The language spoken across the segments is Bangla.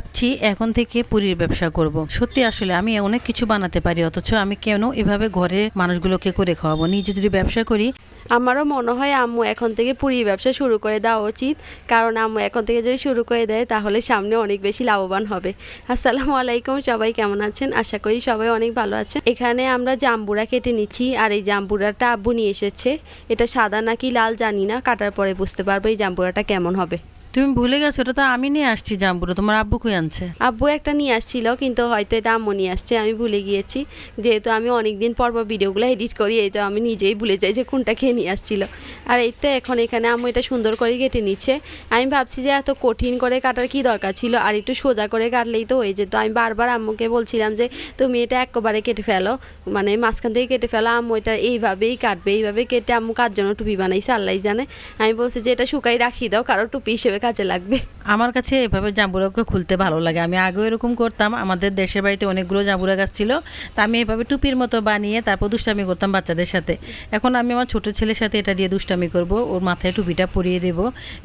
ভাবছি এখন থেকে পুরীর ব্যবসা করব। সত্যি আসলে আমি অনেক কিছু বানাতে পারি, অথচ আমি কেন এভাবে ঘরের মানুষগুলোকে করে খাওয়াবো? নিজে যদি ব্যবসা করি। আমারও মনে হয় আম্মু এখন থেকে পুরি ব্যবসা শুরু করে দেওয়া উচিত। কারণ আম্মু এখন থেকে যদি শুরু করে দেয়, তাহলে সামনে অনেক বেশি লাভবান হবে। আসসালামু আলাইকুম, সবাই কেমন আছেন? আশা করি সবাই অনেক ভালো আছেন। এখানে আমরা জাম্বুরা কেটে নিচ্ছি, আর এই জাম্বুরাটা আব্বু নিয়ে এসেছে। এটা সাদা নাকি লাল জানি না, কাটার পরে বুঝতে পারব এই জাম্বুরাটা কেমন হবে। তুমি ভুলে গেছো ওটা তো আমি নিয়ে আসছি জাম্বুরো তোমার আব্বু কই আনছে? আব্বু একটা নিয়ে আসছিল, কিন্তু হয়তো এটা আম্মু নিয়ে আসছে, আমি ভুলে গিয়েছি। যেহেতু আমি অনেক দিন পর পর ভিডিওগুলো এডিট করি, এই তো আমি নিজেই ভুলে যাই যে কোনটা খেয়ে নিয়ে আসছিল। আর এই তো এখন এখানে আম্মু এটা সুন্দর করে কেটে নিচ্ছে। আমি ভাবছি যে এত কঠিন করে কাটার কি দরকার ছিল, আর একটু সোজা করে কাটলেই তো হয়ে যেত। আমি বারবার আম্মুকে বলছিলাম যে, তুমি এটা একবারে কেটে ফেলো। মানে মাঝখান থেকে কেটে ফেলো, আম্মু এটা এইভাবেই কাটবে, এইভাবে কেটে আম্মু কার জন্য টুপি বানাইছে আল্লাহ জানে। আমি বলছি যে, এটা শুকাই রাখি দাও, কারও টুপি হিসেবে কাজে লাগবে? আমার কাছে এভাবে জাম্বুরাকে খুলতে ভালো লাগে। আমি আগেও এরকম করতাম। আমাদের দেশের বাড়িতে অনেকগুলো জাম্বুরা গাছ ছিল। তা আমি এভাবে টুপির মতো বানিয়ে তারপর দুষ্টামি করতাম বাচ্চাদের সাথে। এখন আমি আমার ছোট ছেলের সাথে এটা দিয়ে দুষ্টামি করব। ওর মাথায় টুপিটা পরিয়ে দেব।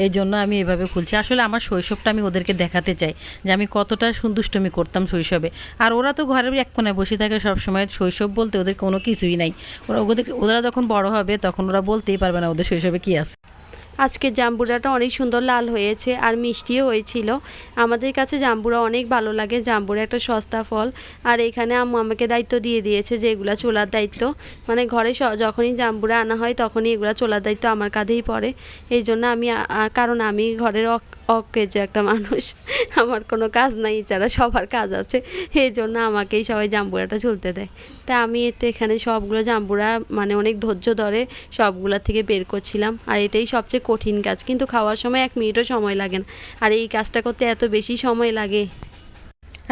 এই জন্য আমি এভাবে খুলছি। আসলে আমার শৈশবটা আমি ওদেরকে দেখাতে চাই যে আমি কতটা দুষ্টুমি করতাম শৈশবে। আর ওরা তো ঘরের এক কোনায় বসে থাকে সবসময়। শৈশব বলতে ওদের কোনো কিছুই নাই। ওরা ওদের ওরা যখন বড় হবে তখন ওরা বলতেই পারবে না ওদের শৈশবে কী আছে। আজকে জাম্বুরাটা অনেক সুন্দর লাল হয়েছে আর মিষ্টিও হয়েছিল। আমাদের কাছে জাম্বুরা অনেক ভালো লাগে। জাম্বুরা একটা সস্তা ফল। আর এখানে আম্মু আমাকে দায়িত্ব দিয়ে দিয়েছে যে এগুলা চোলার দায়িত্ব। মানে ঘরে যখনই জাম্বুরা আনা হয় তখনই এগুলা চোলার দায়িত্ব আমার কাঁধেই পড়ে। এই জন্য আমি কারণ আমি ঘরের অক অকেজে একটা মানুষ। আমার কোনো কাজ নাই, যারা সবার কাজ আছে। এই জন্য আমাকেই সবাই জাম্বুরাটা ঝুলতে দেয়। তা আমি এতে এখানে সবগুলো জাম্বুরা মানে অনেক ধৈর্য ধরে সবগুলা থেকে বের করছিলাম। আর এটাই সবচেয়ে কঠিন কাজ। কিন্তু খাওয়ার সময় এক মিনিটও সময় লাগে না। আর এই কাজটা করতে এত বেশি সময় লাগে।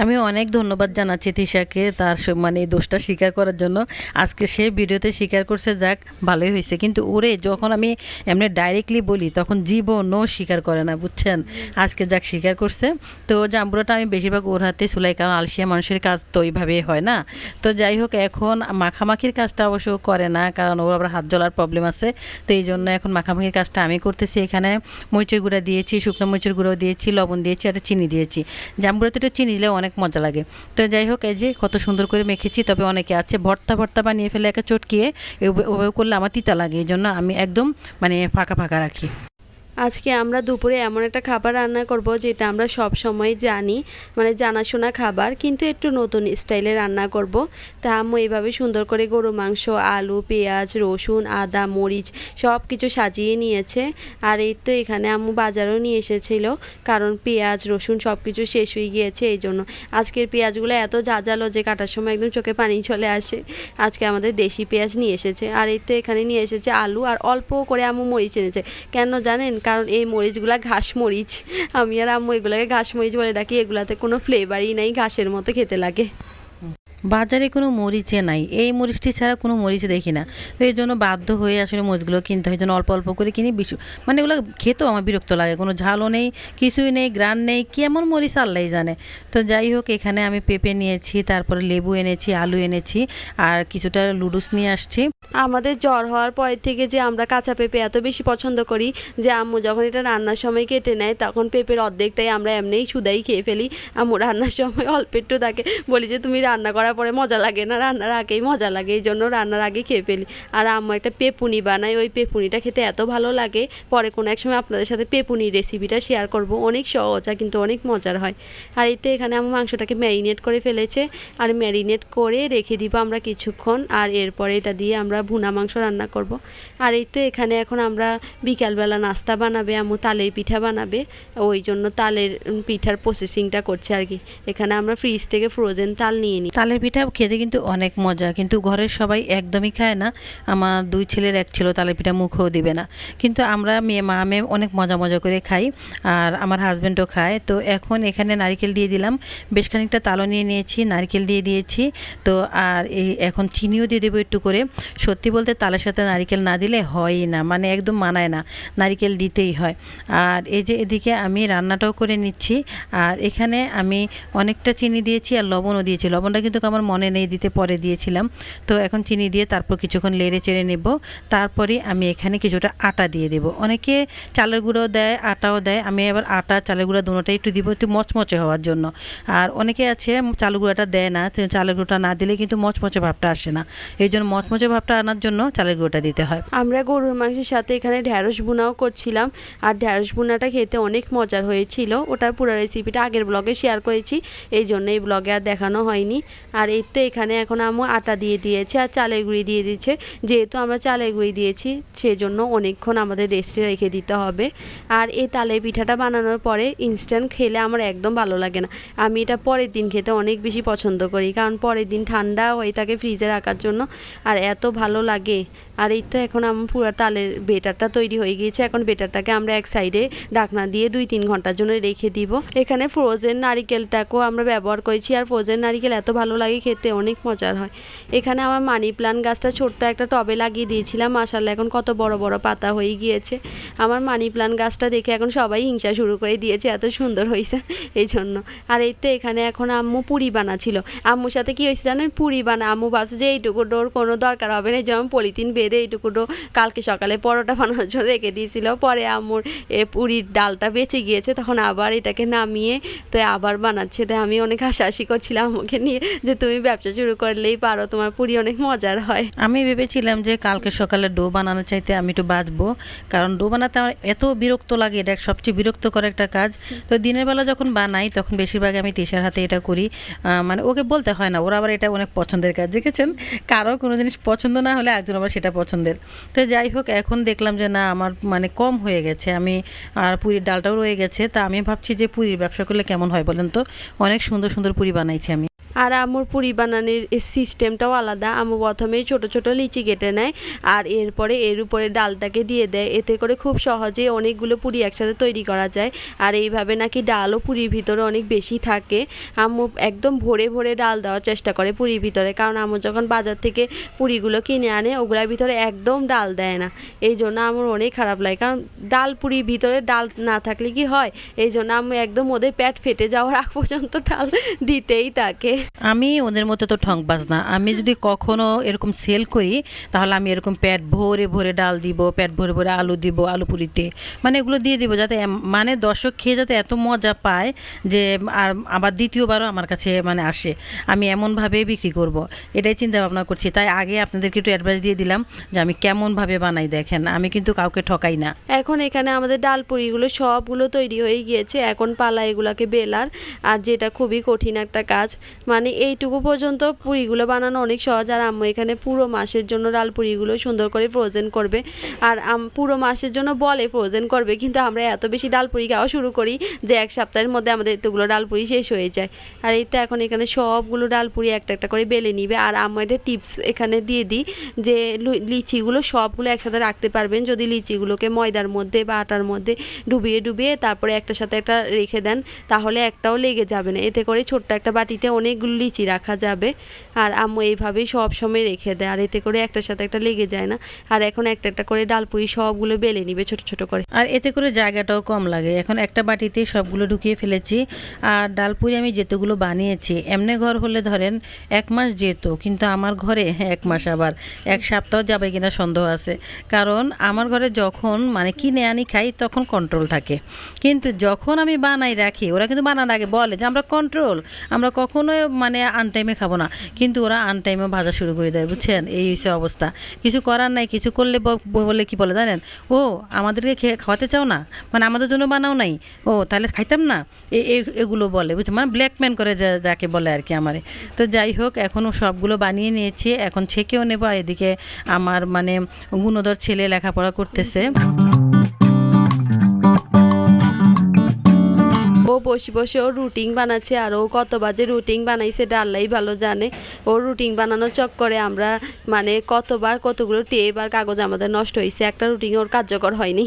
আমি অনেক ধন্যবাদ জানাচ্ছি তিশাকে তার মানে এই দোষটা স্বীকার করার জন্য। আজকে সে ভিডিওতে স্বীকার করছে, যাক, ভালোই হয়েছে। কিন্তু ওরে, যখন আমি এমনি ডাইরেক্টলি বলি, তখন জীবনও স্বীকার করে না, বুঝছেন? আজকে যাক, স্বীকার করছে। তো জাম্বুরাটা আমি বেশিরভাগ ওর হাতে সুলাই, কারণ আলসিয়া মানুষের কাজ তো ওইভাবেই হয় না। তো যাই হোক, এখন মাখামাখির কাজটা অবশ্য করে না, কারণ ওর আবার হাত জ্বলার প্রবলেম আছে। তো এই জন্য এখন মাখামাখির কাজটা আমি করতেছি। এখানে মরিচের গুঁড়া দিয়েছি, শুকনো মরিচের গুঁড়ো দিয়েছি, লবণ দিয়েছি, আর চিনি দিয়েছি। জাম্বুরাতে চিনি দিলে অনেক মজা লাগে। তো যাই হোক, এই যে কত সুন্দর করে মেখেছি, তবে অনেকে আছে ভর্তা ভর্তা বানিয়ে ফেলে একে চটকিয়ে ওভাবে করলে আমার তিতা লাগে। এই জন্য আমি একদম মানে ফাঁকা ফাঁকা রাখি। আজকে আমরা দুপুরে এমন একটা খাবার রান্না করব যেটা আমরা সব সময় জানি মানে জানাশোনা খাবার, কিন্তু একটু নতুন স্টাইলে রান্না করব। তা আম্মু এইভাবে সুন্দর করে গরু, মাংস, আলু, পেঁয়াজ, রসুন, আদা, মরিচ সব কিছু সাজিয়ে নিয়েছে। আর এই তো এখানে আম্মু বাজারও নিয়ে এসেছিল, কারণ পেঁয়াজ, রসুন সব কিছু শেষ হয়ে গিয়েছে এই জন্য। আজকের পেঁয়াজগুলো এত জাজালো যে কাটার সময় একদম চোখে পানি চলে আসে। আজকে আমাদের দেশি পেঁয়াজ নিয়ে এসেছে। আর এই তো এখানে নিয়ে এসেছে আলু, আর অল্প করে আম্মু মরিচ এনেছে। কেন জানেন? কারণ এই মরিচগুলা ঘাস মরিচ। আমি আর আম্মু এগুলাকে ঘাস মরিচ বলে ডাকি, এগুলাতে কোনো ফ্লেভারই নাই, ঘাসের মতো খেতে লাগে। বাজারে কোনো মরিচে নাই। এই মরিচটি ছাড়া কোনো মরিচ দেখি না। তো এই জন্য বাধ্য হয়ে আসলে মরিচগুলো কিনতে হয়। জন্য অল্প অল্প করে কিনি। বিশু মানে এগুলো খেতেও আমার বিরক্ত লাগে। কোনো ঝালও নেই, কিছুই নেই, গ্রান নেই, কেমন মরিচ আল্লাহ জানে। তো যাই হোক, এখানে আমি পেঁপে নিয়েছি, তারপরে লেবু এনেছি, আলু এনেছি, আর কিছুটা লুডুস নিয়ে আসছি। আমাদের জ্বর হওয়ার পর থেকে যে আমরা কাঁচা পেঁপে এত বেশি পছন্দ করি যে আম্মু যখন এটা রান্নার সময় কেটে নেয়, তখন পেঁপের অর্ধেকটাই আমরা এমনিই সুদাই খেয়ে ফেলি। আম্মু রান্নার সময় অল্প একটু তাকে বলি যে, তুমি রান্না করার পরে মজা লাগে না, রান্নার আগেই মজা লাগে, এই জন্য রান্নার আগে খেয়ে ফেলি। আর আম্মু একটা পেপুনি বানায়, ওই পেপুনিটা খেতে এত ভালো লাগে। পরে কোনো এক সময় আপনাদের সাথে পেপুনির রেসিপিটা শেয়ার করব। অনেক সহজ আর কিন্তু অনেক মজার হয়। আর এতে এখানে আমার মাংসটাকে ম্যারিনেট করে ফেলেছে। আর ম্যারিনেট করে রেখে দিব আমরা কিছুক্ষণ। আর এরপরে এটা দিয়ে আমরা ভুনা মাংস রান্না করব। আর এই তো এখানে এখন আমরা বিকালবেলা নাস্তা বানাবে আমু তালের পিঠা বানাবে। ওই জন্য তালের পিঠার প্রসেসিংটা করছে আর কি। এখানে আমরা ফ্রিজ থেকে ফ্রোজেন তাল নিয়ে নিই চালের পিঠা খেতে কিন্তু অনেক মজা। কিন্তু ঘরের সবাই একদমই খায় না। আমার দুই ছেলের এক ছিল তালের পিঠা মুখেও দিবে না। কিন্তু আমরা মেয়ে, মা মেয়ে অনেক মজা মজা করে খাই। আর আমার হাজব্যান্ডও খায়। তো এখন এখানে নারকেল দিয়ে দিলাম। বেশ খানিকটা তালও নিয়ে নিয়েছি, নারকেল দিয়ে দিয়েছি। তো আর এই এখন চিনিও দিয়ে দেবো একটু করে। সত্যি বলতে তালের সাথে নারিকেল না দিলে হয়ই না। মানে একদম মানায় না। নারিকেল দিতেই হয়। আর এই যে এদিকে আমি রান্নাটাও করে নিচ্ছি। আর এখানে আমি অনেকটা চিনি দিয়েছি আর লবণও দিয়েছি। লবণটা কিন্তু আমার মনে নেই, দিতে পরে দিয়েছিলাম। তো এখন চিনি দিয়ে তারপর কিছুক্ষণ লেড়ে চেড়ে নেব। তারপরে আমি এখানে কিছুটা আটা দিয়ে দেবো। অনেকে চালের গুঁড়ো দেয়, আটাও দেয়। আমি এবার আটা, চালের গুঁড়ো দুটোটাই একটু দিব একটু মচমচে হওয়ার জন্য। আর অনেকে আছে, চালের গুঁড়োটা দেয় না চালের গুঁড়োটা না দিলে কিন্তু মচমচে ভাবটা আসে না। এই জন্য মচমচে ভাবটা আনার জন্য চালের গুঁড়োটা দিতে হয়। আমরা গরুর মাংসের সাথে এখানে ঢ্যাঁড়স বোনাও করছিলাম। আর ঢ্যাঁড়স বোনাটা খেতে অনেক মজার হয়েছিল। ওটার পুরো রেসিপিটা আগের ব্লগে শেয়ার করেছি। এই জন্য এই ব্লগে আর দেখানো হয়নি। আর এই তো এখানে এখন আমু আটা দিয়ে দিয়েছে আর চালের গুঁড়ি দিয়ে দিয়েছে। যেহেতু আমরা চালের গুঁড়ি দিয়েছি। সেজন্য অনেকক্ষণ আমাদের রেস্টে রেখে দিতে হবে। আর এই তালের পিঠাটা বানানোর পরে ইনস্ট্যান্ট খেলে আমার একদম ভালো লাগে না। আমি এটা পরের দিন খেতে অনেক বেশি পছন্দ করি, কারণ পরের দিন ঠান্ডা হয়ে থাকে ফ্রিজে রাখার জন্য, আর এত ভালো লাগে। আর এই তো এখন আমার পুরো তালের বেটারটা তৈরি হয়ে গিয়েছে, এখন বেটারটাকে আমরা এক সাইডে ঢাকনা দিয়ে দুই তিন ঘণ্টার জন্য রেখে দিব। এখানে ফ্রোজেন নারিকেলটাকেও আমরা ব্যবহার করেছি, আর ফ্রোজেন নারিকেল এত ভালো লাগে খেতে, অনেক মজার হয়। এখানে আমার মানি প্লান্ট গাছটা ছোট্ট একটা টবে লাগিয়ে দিয়েছিলাম মাসাল্লাহ এখন কত বড় বড় পাতা হয়ে গিয়েছে। আমার মানি প্লান্ট গাছটা দেখে এখন সবাই হিংসা শুরু করে দিয়েছে, এত সুন্দর হয়েছে এই জন্য। আর এই তো এখানে এখন আম্মু পুরি বানাচ্ছিল। আম্মুর সাথে কি হয়েছে জানেন? পুরি বানা আম্মু ভাবছে যে এইটুকু ডোর কোনো দরকার হবে না যেমন পলিথিন বেঁধে এইটুকু ডো কালকে সকালে পরোটা বানানোর জন্য রেখে দিয়েছিল। পরে আম্মুর এ পুরির ডালটা বেঁচে গিয়েছে, তখন আবার এটাকে নামিয়ে তো আবার বানাচ্ছে। তাই আমি অনেক হাসাহাসি করছিলাম আমাকে নিয়ে যে তুমি ব্যবসা শুরু করলেই পারো, তোমার পুরি অনেক মজার হয়। আমি ভেবেছিলাম যে কালকে সকালে ডো বানানো চাইতে আমি একটু বাঁচবো। কারণ ডো বানাতে আমার এত বিরক্ত লাগে, এটা সবচেয়ে বিরক্তকর একটা কাজ। তো দিনের বেলা যখন বানাই, তখন বেশিরভাগ আমি তিসার হাতে এটা করি। মানে ওকে বলতে হয় না, ওরা আবার এটা অনেক পছন্দের কাজ, দেখেছেন? কারও কোনো জিনিস পছন্দ না হলে একজন আবার সেটা পছন্দের। তো যাই হোক, এখন দেখলাম যে না, আমার মানে কম হয়ে গেছে। আমি আর পুরীর ডালটাও রয়ে গেছে। তা আমি ভাবছি যে পুরীর ব্যবসা করলে কেমন হয় বলেন তো? অনেক সুন্দর সুন্দর পুরি বানাইছি আমি। আর আমুর পুরি বানানোর সিস্টেমটাও আলাদা। আমু প্রথমেই ছোট ছোট লিচি কেটে নেয় আর এরপরে এর উপরে ডালটাকে দিয়ে দেয়। এতে করে খুব সহজে অনেকগুলো পুরি একসাথে তৈরি করা যায়। আর এইভাবে নাকি ডালও পুরির ভিতরে অনেক বেশি থাকে। আম্মু একদম ভরে ভরে ডাল দেওয়ার চেষ্টা করে পুরির ভিতরে। কারণ আম্মু যখন বাজার থেকে পুরিগুলো কিনে আনে, ওগুলোর ভিতরে একদম ডাল দেয় না। এই জন্য আমার অনেক খারাপ লাগে। কারণ ডাল পুরির ভিতরে ডাল না থাকলে কি হয়? এই জন্য আমি একদম ওদের প্যাট ফেটে যাওয়ার আগ পর্যন্ত ডাল দিতেই থাকে। আমি ওদের মতো তো ঠংবাজ না আমি যদি কখনো এরকম সেল করি, তাহলে আমি এরকম প্যাট ভরে ভরে ডাল দিব প্যাট ভরে ভরে আলু দিব, আলু পুরিতে। মানে এগুলো দিয়ে দিব যাতে মানে দর্শক খেয়ে যাতে এত মজা পায় যে, আর আবার দ্বিতীয়বারও আমার কাছে মানে আসে। আমি এমনভাবে বিক্রি করব। এটাই চিন্তা ভাবনা করছি। তাই আগে আপনাদেরকে একটু অ্যাডভাইস দিয়ে দিলাম যে, আমি কেমনভাবে বানাই দেখেন। আমি কিন্তু কাউকে ঠকাই না। এখন এখানে আমাদের ডাল পুরিগুলো সবগুলো তৈরি হয়ে গিয়েছে। এখন পালা এগুলাকে বেলার। আর যেটা খুবই কঠিন একটা কাজ মানে এইটুকু পর্যন্ত পুরিগুলো বানানো অনেক সহজ। আর আম্মু এখানে পুরো মাসের জন্য ডাল পুরিগুলো সুন্দর করে ফ্রোজেন করবে। আর পুরো মাসের জন্য বলে ফ্রোজেন করবে, কিন্তু আমরা এত বেশি ডাল পুরি খাওয়া শুরু করি যে এক সপ্তাহের মধ্যে আমাদের এতগুলো ডাল পুরি শেষ হয়ে যায়। আর এই তো এখন এখানে সবগুলো ডাল পুরি একটা একটা করে বেলে নিবে। আর আম্মু একটা টিপস এখানে দিয়ে দিই যে লিচিগুলো সবগুলো একসাথে রাখতে পারবেন। যদি লিচিগুলোকে ময়দার মধ্যে বা আটার মধ্যে ডুবিয়ে ডুবিয়ে তারপরে একটার সাথে একটা রেখে দেন, তাহলে একটাও লেগে যাবে না। এতে করে ছোট্ট একটা বাটিতে অনেকগুলো লিচি রাখা যাবে। আর আম্মু এইভাবেই সব সময় রেখে দেয়। আর এতে করে একটার সাথে একটা লেগে যায় না। আর এখন একটা একটা করে ডালপুরি সবগুলো বেলে নিবে ছোট ছোট করে। আর এতে করে জায়গাটাও কম লাগে। এখন একটা বাটিতে সবগুলো ঢুকিয়ে ফেলেছি। আর ডালপুরি আমি যেতগুলো বানিয়েছি, এমনি ঘর হলে ধরেন এক মাস যেত, কিন্তু আমার ঘরে এক মাস আবার। এক সপ্তাহ যাবে কিনা সন্দেহ আছে। কারণ আমার ঘরে যখন মানে কিনে আনি খাই, তখন কন্ট্রোল থাকে। কিন্তু যখন আমি বানাই রাখি, ওরা কিন্তু বানানোর আগে বলে যে, আমরা কন্ট্রোল আমরা কখনোই মানে আনটাইমে খাব না। কিন্তু ওরা আনটাইমে ভাজা শুরু করে দেয়, বুঝছেন? এই হচ্ছে অবস্থা। কিছু করার নাই, কিছু করলে বলে কি বলে জানেন? ও, আমাদেরকে খেয়ে খাওয়াতে চাও না? মানে আমাদের জন্য বানাও নাই। ও, তাহলে খাইতাম না? এগুলো বলে, বুঝছেন? মানে ব্ল্যাকম্যান করে যাকে বলে আর কি আমারে। তো যাই হোক এখনও সবগুলো বানিয়ে নিয়েছি। এখন ছেঁকেও নেব। এদিকে আমার মানে গুণধর ছেলে লেখাপড়া করতেছে। ও বসে বসে ও রুটিন বানাচ্ছে আর ও কত বাজে রুটিন বানাইছে ডাল্লাই ভালো জানে। ও রুটিন বানানোর চক্করে আমরা মানে কতবার কতগুলো টেপ আর কাগজ আমাদের নষ্ট হয়েছে একটা রুটিন ওর কার্যকর হয়নি।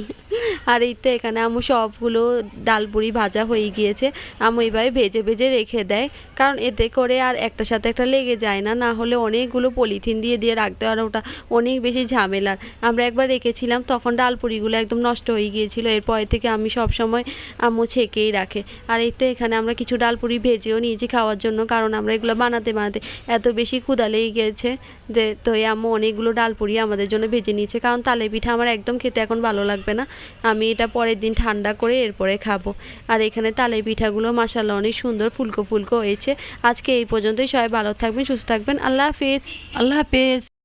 আর এই তো এখানে আমু সবগুলো ডালপুরি ভাজা হয়ে গিয়েছে। আমু এইভাবে ভেজে ভেজে রেখে দেয়। কারণ এতে করে আর একটার সাথে একটা লেগে যায় না। না হলে অনেকগুলো পলিথিন দিয়ে দিয়ে রাখতে আর ওটা অনেক বেশি ঝামেলার। আমরা একবার রেখেছিলাম, তখন ডালপুরিগুলো একদম নষ্ট হয়ে গিয়েছিল। এরপর থেকে আমি সব সময় আম্মু ছেঁকেই রাখে। আর এই তো এখানে আমরা কিছু ডালপুরি ভেজেও নিয়েছি খাওয়ার জন্য। কারণ আমরা এগুলো বানাতে বানাতে এত বেশি ক্ষুদা লেগে গিয়েছে যে, তো এই আম্মু অনেকগুলো ডালপুরি আমাদের জন্য ভেজে নিয়েছে। কারণ তালে পিঠা আমার একদম খেতে এখন ভালো লাগবে না। আমি এটা পরের দিন ঠান্ডা করে এরপরে খাব। আর এখানে তালে পিঠাগুলো মাসাল্লাহ অনেক সুন্দর, ফুলকো ফুলকো হয়েছে। আজকে এই পর্যন্তই, সবাই ভালো থাকবেন, সুস্থ থাকবেন। আল্লাহ হাফিজ। আল্লাহ হাফেজ।